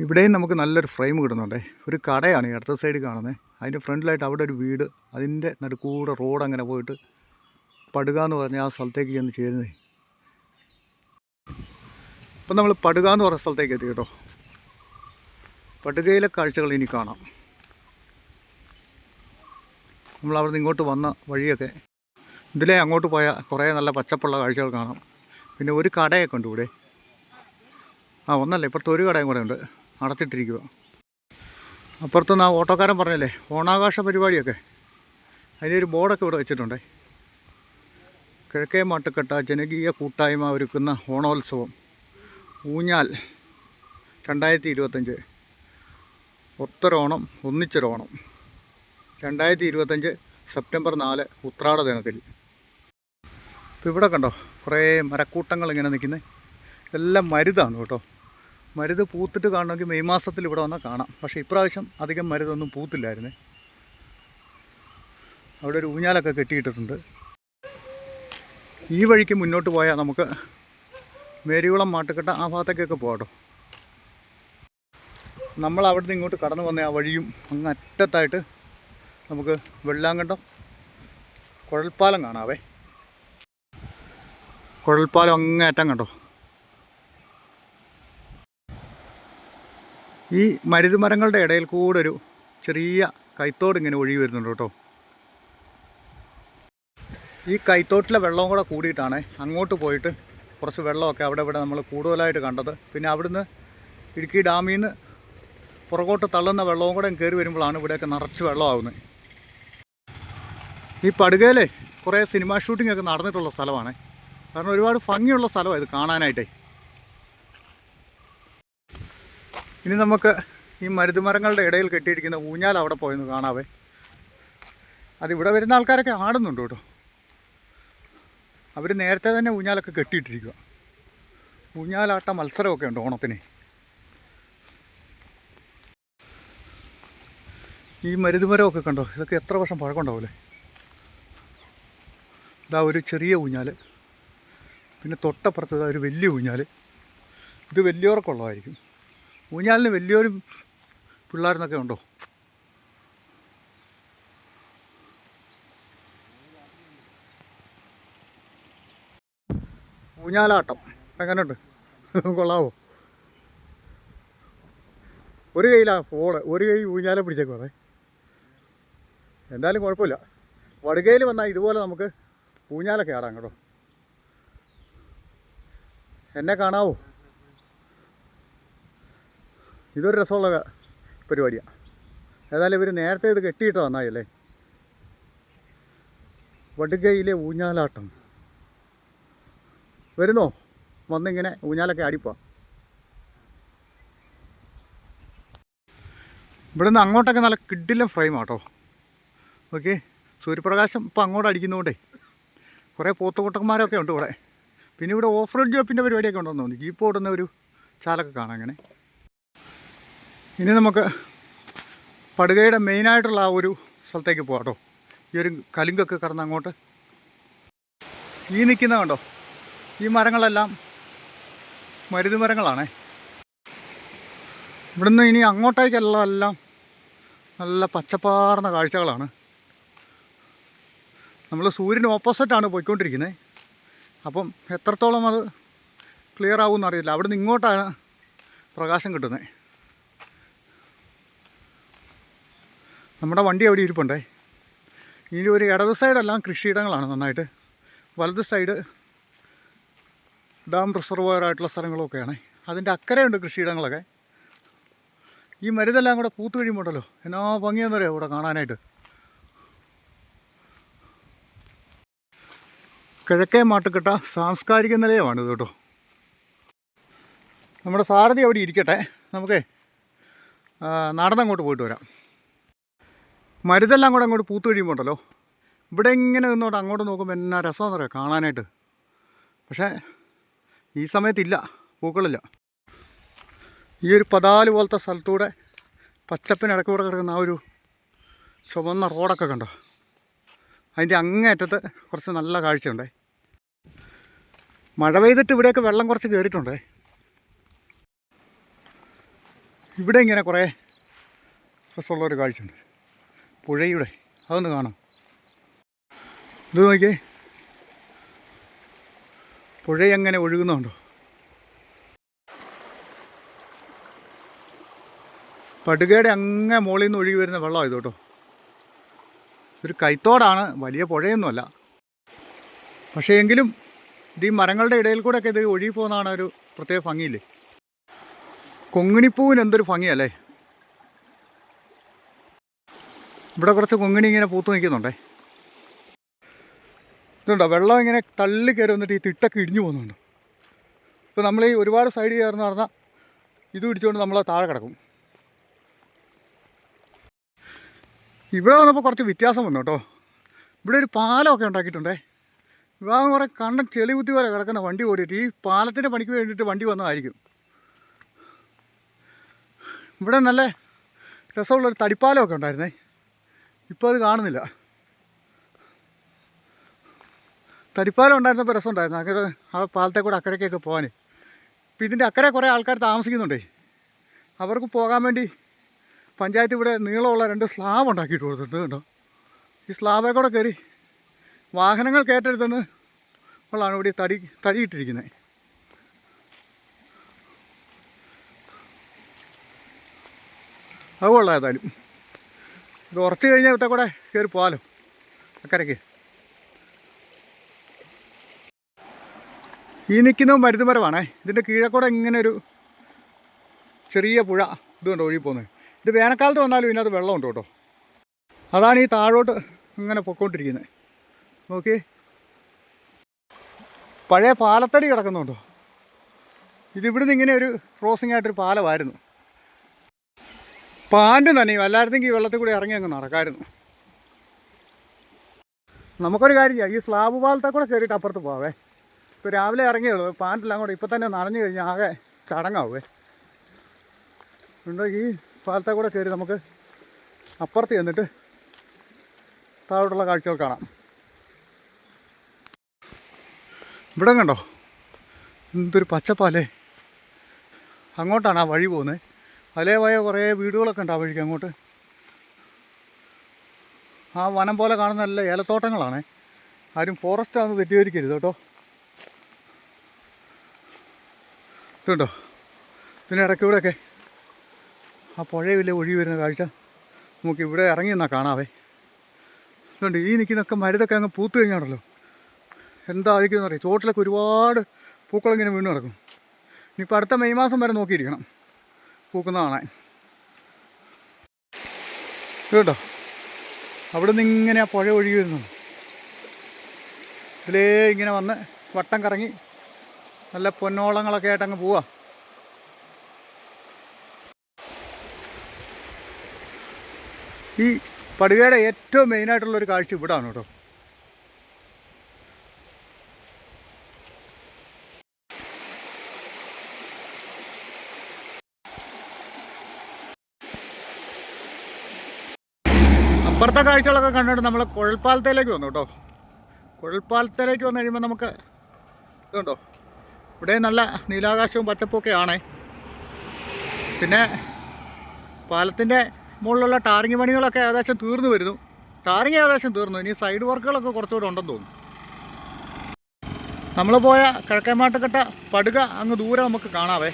ഇവിടെയും നമുക്ക് നല്ലൊരു ഫ്രെയിം കിട്ടുന്നുണ്ടേ. ഒരു കടയാണ് ഈ അടുത്ത സൈഡിൽ കാണുന്നത്. അതിന്റെ ഫ്രണ്ടിലായിട്ട് അവിടെ ഒരു വീട്. അതിന്റെ നടുക്കൂടെ റോഡ് അങ്ങനെ പോയിട്ട് പടുക എന്ന് പറഞ്ഞ ആ സ്ഥലത്തേക്ക് ചെന്ന് ചേരുന്നത്. ഇപ്പം നമ്മൾ പടുക എന്ന് പറഞ്ഞ സ്ഥലത്തേക്ക് എത്തി കേട്ടോ. പടുകയിലെ കാഴ്ചകൾ ഇനി കാണാം. നമ്മൾ അവിടെ നിന്ന് ഇങ്ങോട്ട് വന്ന വഴിയൊക്കെ ഇതിലേ അങ്ങോട്ട് പോയ കുറേ നല്ല പച്ചപ്പുള്ള കാഴ്ചകൾ കാണാം. പിന്നെ ഒരു കടയൊക്കെ ഉണ്ട് ഇവിടെ. ആ ഒന്നല്ല ഇപ്പുറത്ത് ഒരു കടയും കൂടെ ഉണ്ട്. അടച്ചിട്ടിരിക്കുക അപ്പുറത്തുനിന്ന് ആ ഓട്ടോക്കാരൻ പറഞ്ഞല്ലേ ഓണാഘോഷ പരിപാടിയൊക്കെ. അതിനൊരു ബോർഡൊക്കെ ഇവിടെ വെച്ചിട്ടുണ്ടേ. കിഴക്കേ മാട്ടുക്കെട്ട ജനകീയ കൂട്ടായ്മ ഒരുക്കുന്ന ഓണോത്സവം. ഊഞ്ഞാൽ രണ്ടായിരത്തി ഇരുപത്തഞ്ച് ഒത്തൊരോണം ഒന്നിച്ചൊരോണം. രണ്ടായിരത്തി ഇരുപത്തഞ്ച് സെപ്റ്റംബർ നാല് ഉത്രാട ദിനത്തിൽ. ഇപ്പോൾ ഇവിടെ കണ്ടോ കുറേ മരക്കൂട്ടങ്ങൾ ഇങ്ങനെ നിൽക്കുന്നത് എല്ലാം മരുതാണ് കേട്ടോ. മരുത് പൂത്തിട്ട് കാണണമെങ്കിൽ മെയ് മാസത്തിൽ ഇവിടെ വന്നാൽ കാണാം. പക്ഷേ ഇപ്രാവശ്യം അധികം മരുതൊന്നും പൂത്തില്ലായിരുന്നേ. അവിടെ ഒരു ഊഞ്ഞാലൊക്കെ കെട്ടിയിട്ടിട്ടുണ്ട്. ഈ വഴിക്ക് മുന്നോട്ട് പോയാൽ നമുക്ക് മേരികുളം മാട്ടുകെട്ട ആ ഭാഗത്തേക്കൊക്കെ പോകട്ടോ നമ്മൾ അവിടെ നിന്ന് ഇങ്ങോട്ട് കടന്നു വന്ന ആ വഴിയും അങ്ങ് അറ്റത്തായിട്ട് നമുക്ക് വെള്ളാങ്കണ്ടം കുഴൽപ്പാലം കാണാവേ. കുഴൽപ്പാലം അങ്ങേ അറ്റം കണ്ടോ? ഈ മരുതുമരങ്ങളുടെ ഇടയിൽ കൂടെ ഒരു ചെറിയ കൈത്തോട് ഇങ്ങനെ ഒഴുകി വരുന്നുണ്ട് കേട്ടോ. ഈ കൈത്തോട്ടിലെ വെള്ളവും കൂടെ കൂടിയിട്ടാണ് അങ്ങോട്ട് പോയിട്ട് കുറച്ച് വെള്ളമൊക്കെ അവിടെ ഇവിടെ നമ്മൾ കൂടുതലായിട്ട് കണ്ടത്. പിന്നെ അവിടുന്ന് ഇടുക്കി ഡാമിൽ നിന്ന് പുറകോട്ട് തള്ളുന്ന വെള്ളവും കൂടെ കയറി വരുമ്പോഴാണ് ഇവിടെയൊക്കെ നിറച്ച് വെള്ളമാവുന്നത്. ഈ പടുകയിലെ കുറേ സിനിമ ഷൂട്ടിംഗ് ഒക്കെ നടന്നിട്ടുള്ള സ്ഥലമാണ്. കാരണം ഒരുപാട് ഭംഗിയുള്ള സ്ഥലമാണ് ഇത് കാണാനായിട്ടേ. ഇനി നമുക്ക് ഈ മരുതുമരങ്ങളുടെ ഇടയിൽ കെട്ടിയിരിക്കുന്ന ഊഞ്ഞാൽ അവിടെ പോയെന്ന് കാണാവേ. അതിവിടെ വരുന്ന ആൾക്കാരൊക്കെ ആടുന്നുണ്ട് കേട്ടോ. അവർ നേരത്തെ തന്നെ ഊഞ്ഞാലൊക്കെ കെട്ടിയിട്ടിരിക്കുക ഊഞ്ഞാലാട്ട മത്സരമൊക്കെ ഉണ്ട് ഓണത്തിന്. ഈ മരുതുമരമൊക്കെ കണ്ടോ? ഇതൊക്കെ എത്ര വർഷം പഴക്കമുണ്ടാവില്ലേ ഇതാ ഒരു ചെറിയ ഊഞ്ഞാൽ. പിന്നെ തൊട്ടപ്പുറത്ത് ഇതാ ഒരു വലിയ ഊഞ്ഞാൽ. ഇത് വലിയവർക്കുള്ളതായിരിക്കും ഊഞ്ഞാലിന് വലിയൊരു പിള്ളേരെന്നൊക്കെ ഉണ്ടോ? ഊഞ്ഞാലാട്ടം. എങ്ങനെയുണ്ട്? കൊള്ളാവോ? ഒരു കൈയിലാണ് ഫോൾ ഒരു കൈ ഊഞ്ഞാല പിടിച്ചേക്കോടെ എന്തായാലും കുഴപ്പമില്ല. വടുകയിൽ വന്നാൽ ഇതുപോലെ നമുക്ക് ഊഞ്ഞാലൊക്കെ ആടാം കേട്ടോ. എന്നെ കാണാവോ? ഇതൊരു രസമുള്ള പരിപാടിയാണ് ഏതായാലും ഇവർ നേരത്തെ ഇത് കെട്ടിയിട്ട് വന്നായല്ലേ? വടുകയിലെ ഊഞ്ഞാലാട്ടം. വരുന്നോ? വന്നിങ്ങനെ ഊഞ്ഞാലൊക്കെ ആടിപ്പോ ഇവിടുന്ന് അങ്ങോട്ടൊക്കെ നല്ല കിഡിലും ഫ്രെയിം ആട്ടോ. ഓക്കെ സൂര്യപ്രകാശം ഇപ്പം അങ്ങോട്ട് അടിക്കുന്നതുകൊണ്ടേ കുറേ പോത്തുകൂട്ടന്മാരൊക്കെ ഉണ്ട് ഇവിടെ. പിന്നെ ഇവിടെ ഓഫ് റോഡ് ജോപ്പിന്റെ പരിപാടിയൊക്കെ ഉണ്ടെന്ന് തോന്നുന്നു. ജീപ്പ് ഓടുന്ന ഒരു ചാലൊക്കെ കാണാം അങ്ങനെ ഇനി നമുക്ക് പടുകയുടെ മെയിനായിട്ടുള്ള ആ ഒരു സ്ഥലത്തേക്ക് പോകാം കേട്ടോ. ഈ ഒരു കലുങ്കൊക്കെ കടന്ന് അങ്ങോട്ട്. ഈ നിൽക്കുന്ന കണ്ടോ? ഈ മരങ്ങളെല്ലാം മരുത് മരങ്ങളാണേ. ഇവിടുന്ന് ഇനി അങ്ങോട്ടേക്കെല്ലാം എല്ലാം നല്ല പച്ചപ്പാർന്ന കാഴ്ചകളാണ്. നമ്മൾ സൂര്യന് ഓപ്പോസിറ്റാണ് പോയിക്കൊണ്ടിരിക്കുന്നത് അപ്പം എത്രത്തോളം അത് ക്ലിയർ ആവുമെന്ന് അറിയില്ല. അവിടുന്ന് ഇങ്ങോട്ടാണ് പ്രകാശം കിട്ടുന്നത്. നമ്മുടെ വണ്ടി അവിടെ ഇരിപ്പുണ്ടേ? ഇനി ഒരു ഇടത് സൈഡെല്ലാം കൃഷിയിടങ്ങളാണ് നന്നായിട്ട്. വലത് സൈഡ് ഡാം റിസർവോയർ ആയിട്ടുള്ള സ്ഥലങ്ങളൊക്കെയാണ്. അതിന്റെ അക്കരയുണ്ട് കൃഷിയിടങ്ങളൊക്കെ. ഈ മരുതെല്ലാം കൂടെ പൂത്ത് കഴിയുമ്പോണ്ടല്ലോ. എന്നാ ഭംഗിയെന്നറിയോ ഇവിടെ കാണാനായിട്ട്? കിഴക്കേ മാട്ടുകെട്ട സാംസ്കാരിക നിലയമാണിത് കേട്ടോ. നമ്മുടെ സാരഥി അവിടെ ഇരിക്കട്ടെ. നമുക്കേ നടന്നങ്ങോട്ട് പോയിട്ട് വരാം. മരുതെല്ലാം കൂടെ അങ്ങോട്ട് പൂത്ത് കഴിയുമ്പോൾ ഉണ്ടല്ലോ ഇവിടെ ഇങ്ങനെ നിന്നോട്ട് അങ്ങോട്ട് നോക്കുമ്പോൾ എന്നാ രസമാണെന്ന് പറയാം കാണാനായിട്ട്. പക്ഷേ ഈ സമയത്തില്ല പൂക്കളില്ല. ഈ ഒരു പതാൽ പോലത്തെ സ്ഥലത്തൂടെ പച്ചപ്പിനിടക്കൂടെ കിടക്കുന്ന ആ ഒരു ചുവന്ന റോഡൊക്കെ കണ്ടോ? അതിന്റെ അങ്ങേറ്റത്ത് കുറച്ച് നല്ല കാഴ്ചയുണ്ടേ. മഴ പെയ്തിട്ട് ഇവിടെയൊക്കെ വെള്ളം കുറച്ച് കയറിയിട്ടുണ്ടേ ഇവിടെ ഇങ്ങനെ കുറേ രസമുള്ളൊരു കാഴ്ചയുണ്ട്. പുഴയുടെ അതൊന്ന് കാണാം. ഇത് നോക്കിയേ. പുഴ എങ്ങനെ ഒഴുകുന്നുണ്ടോ? പടുകയുടെ അങ്ങേ മുകളിൽ നിന്ന് ഒഴുകി വരുന്ന വെള്ളം ഇത് ഒരു കൈത്തോടാണ് വലിയ പുഴയൊന്നുമല്ല. പക്ഷേ എങ്കിലും ഇത് ഈ മരങ്ങളുടെ ഇടയിൽ കൂടെയൊക്കെ ഇത് ഒഴുകി പോകുന്നതാണ് ഒരു പ്രത്യേക ഭംഗിയില്ലേ? കൊങ്ങിണിപ്പൂവിന് എന്തൊരു ഭംഗിയല്ലേ? ഇവിടെ കുറച്ച് കൊങ്ങിണി ഇങ്ങനെ പൂത്ത് നിൽക്കുന്നുണ്ടേ. ഇതുണ്ടോ? വെള്ളം ഇങ്ങനെ തള്ളി കയറി വന്നിട്ട് ഈ തിട്ടൊക്കെ ഇടിഞ്ഞു പോകുന്നുണ്ട്. ഇപ്പോൾ നമ്മൾ ഈ ഒരുപാട് സൈഡ് ചേർന്ന് പറഞ്ഞാൽ ഇത് പിടിച്ചുകൊണ്ട് നമ്മൾ താഴെ കിടക്കും. ഇവിടെ വന്നപ്പോൾ കുറച്ച് വ്യത്യാസം വന്നു കേട്ടോ. ഇവിടെ ഒരു പാലമൊക്കെ ഉണ്ടാക്കിയിട്ടുണ്ടേ. വിവാഹം കുറേ കണ്ണൻ ചെളി കുത്തി പോലെ കിടക്കുന്ന വണ്ടി ഓടിയിട്ട് ഈ പാലത്തിന്റെ പണിക്ക് വേണ്ടിയിട്ട് വണ്ടി വന്നതായിരിക്കും. ഇവിടെ നല്ല രസമുള്ളൊരു തടിപ്പാലമൊക്കെ ഉണ്ടായിരുന്നേ. ഇപ്പോൾ അത് കാണുന്നില്ല. തടിപ്പാലം ഉണ്ടായിരുന്നപ്പോൾ രസമുണ്ടായിരുന്നു. അങ്ങനെ ആ പാലത്തെ കൂടെ അക്കരയ്ക്കൊക്കെ പോകാൻ ഇപ്പം ഇതിന്റെ അക്കരെ കുറേ ആൾക്കാർ താമസിക്കുന്നുണ്ടേ. അവർക്ക് പോകാൻ വേണ്ടി പഞ്ചായത്ത് ഇവിടെ നീളമുള്ള രണ്ട് സ്ലാബ് ഉണ്ടാക്കിയിട്ട് കൊടുത്തിട്ടുണ്ട് കേട്ടോ. ഈ സ്ലാബെ കൂടെ കയറി വാഹനങ്ങൾ കയറ്റെടുത്തെന്ന് ഉള്ളതാണ് ഇവിടെ തടി തടിയിട്ടിരിക്കുന്നത് അത് കൊള്ളാം ഏതായാലും. ഇത് ഉറച്ചു കഴിഞ്ഞാൽ ഇവിടുത്തെ കൂടെ കയറി പോകാലോ അക്കരയ്ക്ക്. ഈ നിൽക്കുന്നത് മരുന്നുമരമാണേ ഇതിന്റെ കീഴെ കൂടെ ഇങ്ങനെ ഒരു ചെറിയ പുഴ ഇതുകൊണ്ട് ഒഴുകി പോകുന്നത് ഇത് വേനൽക്കാലത്ത് വന്നാലും ഇതിനകത്ത് വെള്ളമുണ്ട് കേട്ടോ. അതാണ് ഈ താഴോട്ട് ഇങ്ങനെ പൊക്കോണ്ടിരിക്കുന്നത് നോക്കി പഴയ പാലത്തടി കിടക്കുന്നുണ്ടോ. ഇതിവിടുന്ന് ഇങ്ങനെ ഒരു ക്രോസിംഗ് ആയിട്ടൊരു പാലമായിരുന്നു. പാന്റ് നനയും. അല്ലായിരുന്നെങ്കിൽ ഈ വെള്ളത്തിൽ കൂടി ഇറങ്ങി അങ്ങ് നടക്കായിരുന്നു. നമുക്കൊരു കാര്യം ചെയ്യാം. ഈ സ്ലാബ് പാലത്തെ കൂടെ കയറിയിട്ട് അപ്പുറത്ത് പോവേ. ഇപ്പോൾ രാവിലെ ഇറങ്ങിയുള്ളൂ പാന്റെല്ലാം കൂടെ ഇപ്പം തന്നെ നനഞ്ഞു കഴിഞ്ഞാൽ ആകെ ചടങ്ങാവേ. ഉണ്ടോ? ഈ പാലത്തെ കൂടെ കയറി നമുക്ക് അപ്പുറത്ത് ചെന്നിട്ട് താഴോട്ടുള്ള കാഴ്ചകൾ കാണാം. ഇവിടെ കണ്ടോ? എന്തൊരു പച്ചപ്പാലേ. അങ്ങോട്ടാണ് ആ വഴി പോകുന്നത് അതിലേ പോയ കുറേ വീടുകളൊക്കെ ഉണ്ട് ആ വഴിക്ക് അങ്ങോട്ട്. ആ വനം പോലെ കാണുന്ന നല്ല ഏലത്തോട്ടങ്ങളാണ്. ആരും ഫോറസ്റ്റ് ആണെന്ന് തെറ്റിദ്ധരിക്കരുത് കേട്ടോ. ഇതുണ്ടോ? ഇടയ്ക്ക് ഇവിടെയൊക്കെ ആ പുഴയിലെ ഒഴി വരുന്ന കാഴ്ച. നമുക്ക് ഇവിടെ ഇറങ്ങി നിന്നാൽ കാണാവേ. ഇതുണ്ട് ഈ നിൽക്കുന്നൊക്കെ മരുതൊക്കെ അങ്ങ് പൂത്തു കഴിഞ്ഞാണല്ലോ. എന്താ അറിയാം ചോട്ടിലൊക്കെ ഒരുപാട് പൂക്കളിങ്ങനെ വീണ് കിടക്കും. ഇനിയിപ്പോൾ അടുത്ത മെയ് മാസം വരെ നോക്കിയിരിക്കണം. പൂക്കുന്ന കാണാൻ. കേട്ടോ അവിടെ നിന്ന് ഇങ്ങനെ ആ പുഴ ഒഴുകി വരുന്നു ഇതിലേ ഇങ്ങനെ വന്ന് വട്ടം കറങ്ങി നല്ല പൊന്നോളങ്ങളൊക്കെ ആയിട്ട് അങ്ങ് പോവാ. ഈ പടുകയുടെ ഏറ്റവും മെയിനായിട്ടുള്ളൊരു കാഴ്ച ഇവിടാണ് കേട്ടോ അപ്പുറത്തെ കാഴ്ചകളൊക്കെ കണ്ടിട്ട് നമ്മൾ കുഴൽപ്പാലത്തേലേക്ക് വന്നു കേട്ടോ. കുഴൽപ്പാലത്തേലേക്ക് വന്നു കഴിയുമ്പോൾ നമുക്ക് ഇതുണ്ടോ? ഇവിടെ നല്ല നീലാകാശവും പച്ചപ്പൊക്കെ ആണേ. പിന്നെ പാലത്തിന്റെ മുകളിലുള്ള ടാറിങ് പണികളൊക്കെ ഏകദേശം തീർന്നു വരുന്നു. ടാറിങ് ഏകദേശം തീർന്നു. ഇനി സൈഡ് വർക്കുകളൊക്കെ കുറച്ചുകൂടെ ഉണ്ടെന്ന് തോന്നുന്നു. നമ്മൾ പോയ കിഴക്കേമാട്ടുകെട്ട പടുക അങ്ങ് ദൂരെ നമുക്ക് കാണാവേ.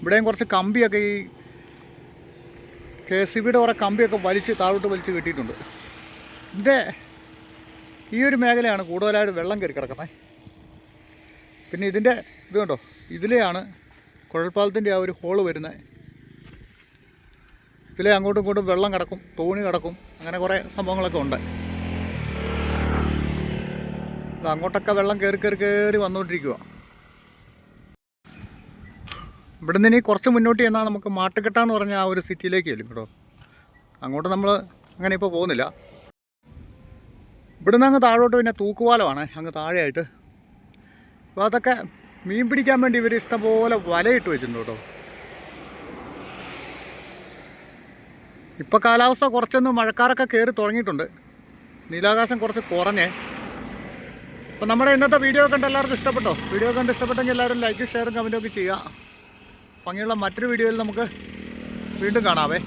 ഇവിടെയും കുറച്ച് കമ്പിയൊക്കെ ഈ കെ എസ് സി ബിയുടെ കുറേ കമ്പിയൊക്കെ വലിച്ച് താഴോട്ട് വലിച്ച് കെട്ടിയിട്ടുണ്ട്. ഇതിന്റെ ഈ ഒരു മേഖലയാണ് കൂടുതലായിട്ട് വെള്ളം കയറി കിടക്കുന്നത്. പിന്നെ ഇതിന്റെ ഇത് കണ്ടോ? ഇതിലെയാണ് കുഴൽപ്പാലത്തിന്റെ ആ ഒരു ഹോൾ വരുന്നത്. ഇതിലെ അങ്ങോട്ടും ഇങ്ങോട്ടും വെള്ളം കിടക്കും തോണി കിടക്കും അങ്ങനെ കുറേ സംഭവങ്ങളൊക്കെ ഉണ്ട്. അങ്ങോട്ടൊക്കെ വെള്ളം കയറി കയറി കയറി വന്നുകൊണ്ടിരിക്കുക ഇവിടെ നിന്ന് ഇനി കുറച്ച് മുന്നോട്ട് ചെന്നാൽ നമുക്ക് മാട്ടുകെട്ട എന്ന് പറഞ്ഞ ആ ഒരു സിറ്റിയിലേക്ക് ചെല്ലും കേട്ടോ. അങ്ങോട്ട് നമ്മൾ അങ്ങനെ ഇപ്പോൾ പോകുന്നില്ല. ഇവിടുന്ന് അങ്ങ് താഴോട്ട് പിന്നെ തൂക്കുപാലമാണ് അങ്ങ് താഴെയായിട്ട്. അപ്പോൾ അതൊക്കെ മീൻ പിടിക്കാൻ വേണ്ടി ഇവർ ഇഷ്ടംപോലെ വലയിട്ട് വെച്ചിട്ടുണ്ട് കേട്ടോ. ഇപ്പോൾ കാലാവസ്ഥ കുറച്ചൊന്ന് മഴക്കാരൊക്കെ കയറി തുടങ്ങിയിട്ടുണ്ട്. നീലാകാശം കുറച്ച് കുറഞ്ഞേ. അപ്പോൾ നമ്മുടെ ഇന്നത്തെ വീഡിയോ കണ്ട് എല്ലാവർക്കും ഇഷ്ടപ്പെട്ടോ? വീഡിയോ കണ്ട് ഇഷ്ടപ്പെട്ടെങ്കിൽ എല്ലാവരും ലൈക്ക് ഷെയറും കമന്റും ഒക്കെ ചെയ്യുക. ഭംഗിയുള്ള മറ്റൊരു വീഡിയോയിൽ നമുക്ക് വീണ്ടും കാണാവേ.